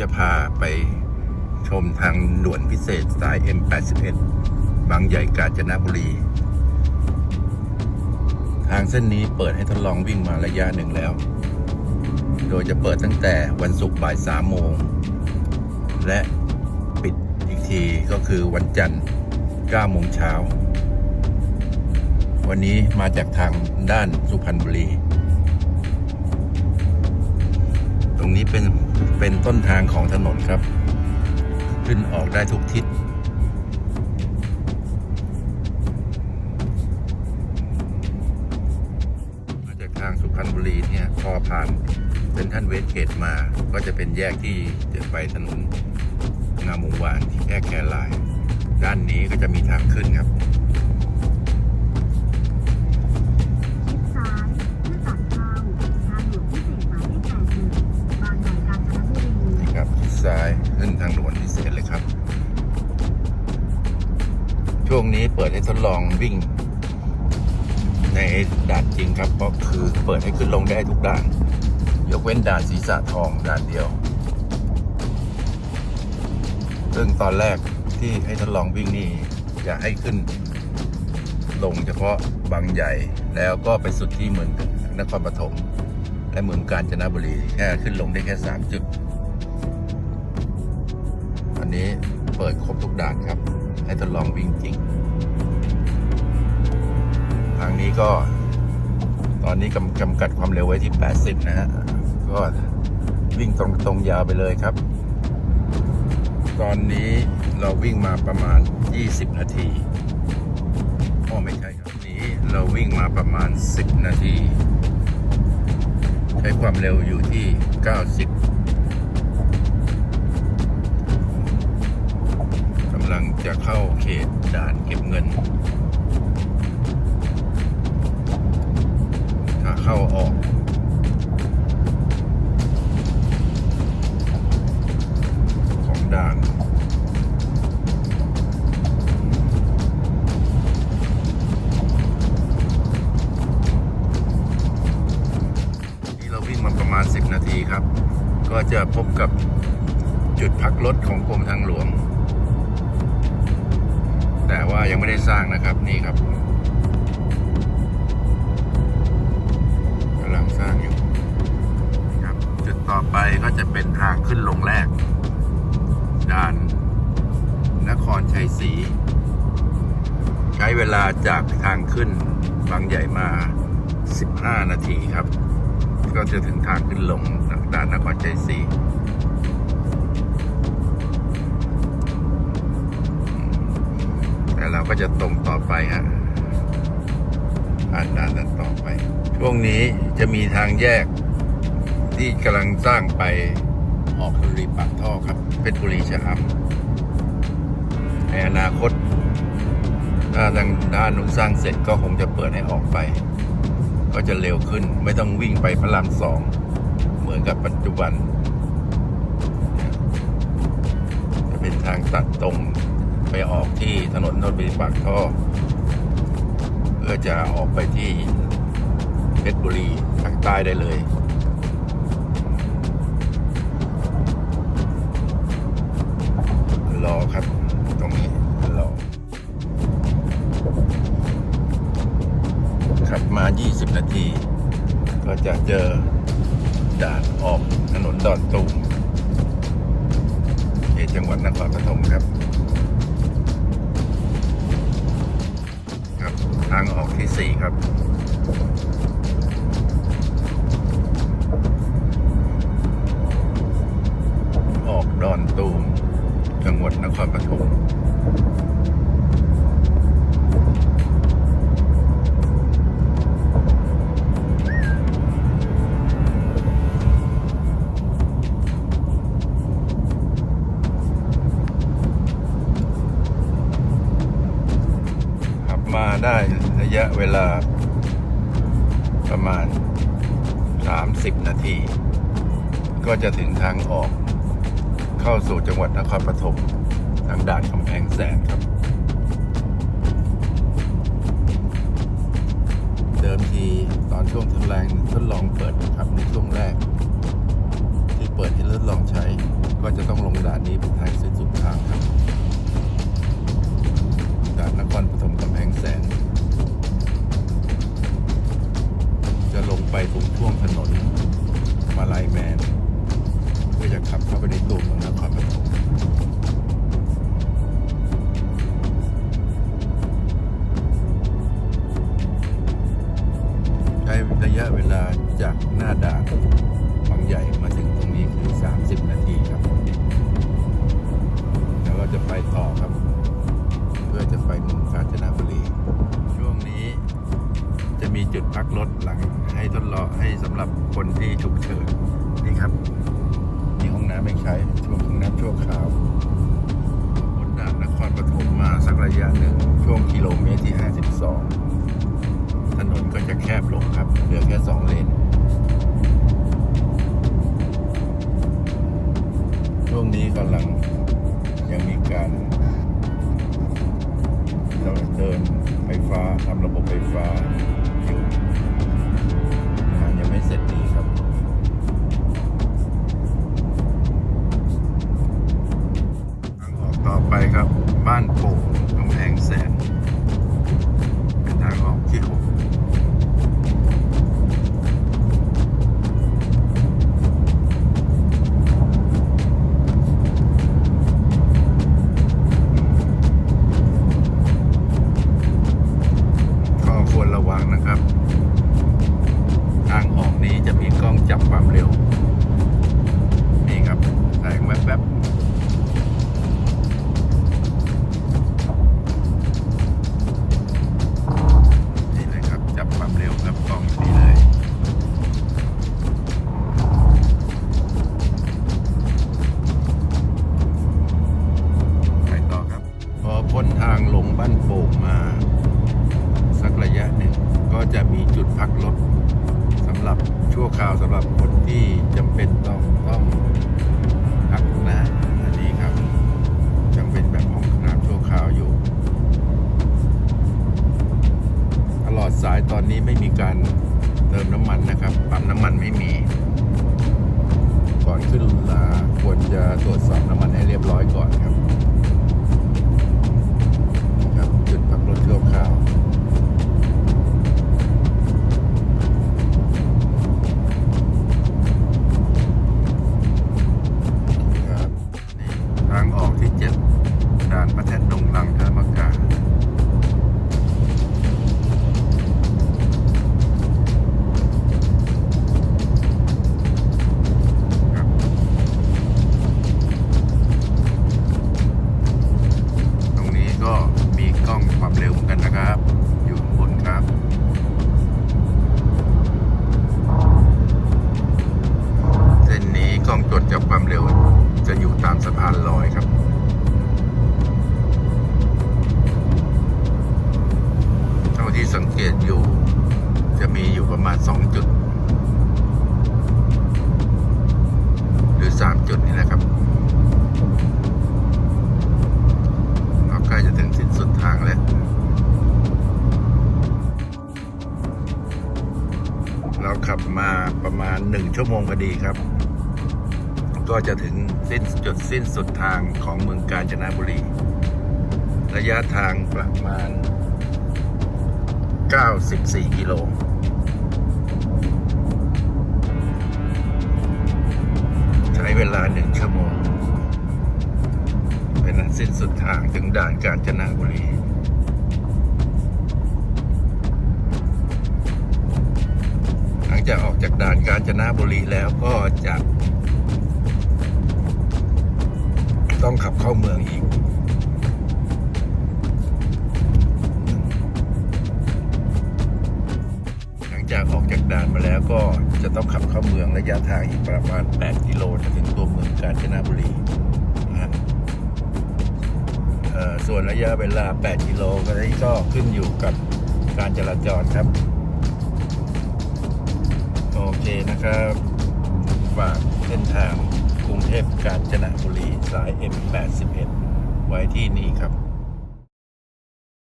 จะพาไปชมทางด่วนพิเศษสาย M81 บางใหญ่กาญจนบุรี ทางเส้นนี้เปิดให้ทดลองวิ่งมาระยะหนึ่งแล้ว โดยจะเปิดตั้งแต่วันศุกร์บ่าย3โมง และปิดอีกทีก็คือวันจันทร์9โมงเช้า วันนี้มาจากทางด้านสุพรรณบุรี ตรงนี้เป็น เป็นต้นทางของถนนครับ ขึ้นออกได้ทุกทิศมาจากทางสุพรรณบุรีเนี่ยพอผ่านเป็นท่านเวสเกตมา ก็จะเป็นแยกที่จะไปถนนงามวงวานที่แยกแครลายด้านนี้ก็จะมีทางขึ้นครับ ทดลองวิ่ง ในด่านจริงครับเพราะคือเปิดให้ขึ้นลงได้ทุกด่าน ยกเว้นด่านศีรษะทองด่านเดียว ซึ่งตอนแรกที่ให้ทดลองวิ่งนี่จะให้ขึ้น ลงเฉพาะบางใหญ่แล้วก็ไปสุดที่เมืองนครปฐมและเมืองกาญจนบุรีแค่ขึ้นลงได้แค่ 3 จุด อันนี้เปิดครบทุกด่านครับ ให้ทดลองวิ่งจริง ทางนี้ก็ ตอนนี้กำกำกัดความเร็วไว้ที่ 80 นะฮะ ก็วิ่งตรงตรงยาวไปเลยครับ ตอนนี้เราวิ่งมาประมาณ 20 นาทีอ๋อไม่ใช่ครับนี้เราวิ่งมาประมาณ 10 นาที ใช้ความเร็วอยู่ที่ 90กำลังจะเข้าเขตด่านเก็บเงิน ประมาณ 10 นาทีครับ ก็จะพบกับจุดพักรถของกรมทางหลวง แต่ว่ายังไม่ได้สร้างนะครับนี่ครับกำลังสร้างอยู่ครับ จุดต่อไปก็จะเป็นทางขึ้นลงแรก ด่าน นครชัยศรีใช้เวลาจากทางขึ้นบางใหญ่มา 15 นาทีครับ ก็จะถึงทางขึ้นลงด่านนครชัยศรีแต่เราก็จะตรงต่อไปฮะผ่านด่านนั้นต่อไป ช่วงนี้จะมีทางแยกที่กำลังสร้างไปออกบุรีปากท่อครับเพชรบุรีชะอำในอนาคต ถ้าทางด้านนู้นสร้างเสร็จก็คงจะเปิดให้ออกไป ก็จะเร็วขึ้น ไม่ต้องวิ่งไปพระรามสองเหมือนกับปัจจุบัน จะเป็นทางตัดตรงไปออกที่ถนนนนทบุรีปากท่อ เพื่อจะออกไปที่เพชรบุรีทางใต้ได้เลย จะเจอด่านออกถนนดอนตูมเขตจังหวัดนครปฐมครับ ครับ ทางออกที่4ครับออกดอนตูม จังหวัดนครปฐม มาได้ระยะเวลาประมาณ 30 นาที ก็จะถึงทางออก เข้าสู่จังหวัดนครปฐมทางด่านกำแพงแสนครับ เดิมทีตอนช่วงทดลองทดลองเปิดครับในช่วงแรก ที่เปิดให้ทดลองใช้ ก็จะต้องลงด่านนี้เป็นทางสิ้นสุดทางครับานนครปฐมกำแพงแสน จะลงไปตรงช่วงถนน มาลายแมน เพื่อจะขับเข้าไปในตัวเมืองนครปฐมใช้ระยะเวลาจากหน้าด่านบางใหญ่มาถึงตรงนี้คือ 30 นาทีครับ แล้วเราจะไปต่อครับ จุดพักรถหลังให้ทดลองให้สำหรับคนที่ฉุกเฉินนี่ครับมีห้องน้ำไม่ใช้ช่วงห้องน้ำชั่วคราวบนด่านนครปฐมมาสักระยะหนึ่งช่วงกิโลเมตรที่ 52 ถนนก็จะแคบลงครับเหลือแค่2เลนช่วงนี้กำลังยังมีการเราเดินไฟฟ้าทำระบบไฟฟ้า ทางลงบ้านโป่งมา สักระยะหนึ่ง ก็จะมีจุดพักรถสำหรับชั่วคราวสำหรับคนที่จำเป็นต้องต้องพักนะอันนี้ครับยังเป็นแบบห้องน้ำชั่วคราวอยู่ ตลอดสายตอนนี้ไม่มีการเติมน้ำมันนะครับปั๊มน้ำมันไม่มี ก่อนขึ้นลาควรจะตรวจสอบน้ำมันให้เรียบร้อยก่อนครับ จุดพักรถชั่วคราว มาประมาณ1ชั่วโมงพอดีครับ ก็จะถึงสิ้นจุดสิ้นสุดทางของเมืองกาญจนบุรี ระยะทางประมาณ 94 กิโลใช้เวลาหนึ่งชั่วโมง เป็นอันสิ้นสุดทางถึงด่านกาญจนบุรี จากออกจากด่านกาญจนบุรีแล้วก็จะ ต้องขับเข้าเมืองอีก หลังจากออกจากด่านมาแล้วก็จะต้องขับเข้าเมืองระยะทางอีกประมาณ 8 กิโลจะถึงตัวเมืองกาญจนบุรีส่วนระยะเวลา 8 กิโลก็นี้ก็ขึ้นอยู่กับการจราจรครับ เคนะครับ ฝากเส้นทางกรุงเทพกาญจนบุรีสาย M81 ไว้ที่นี่ครับ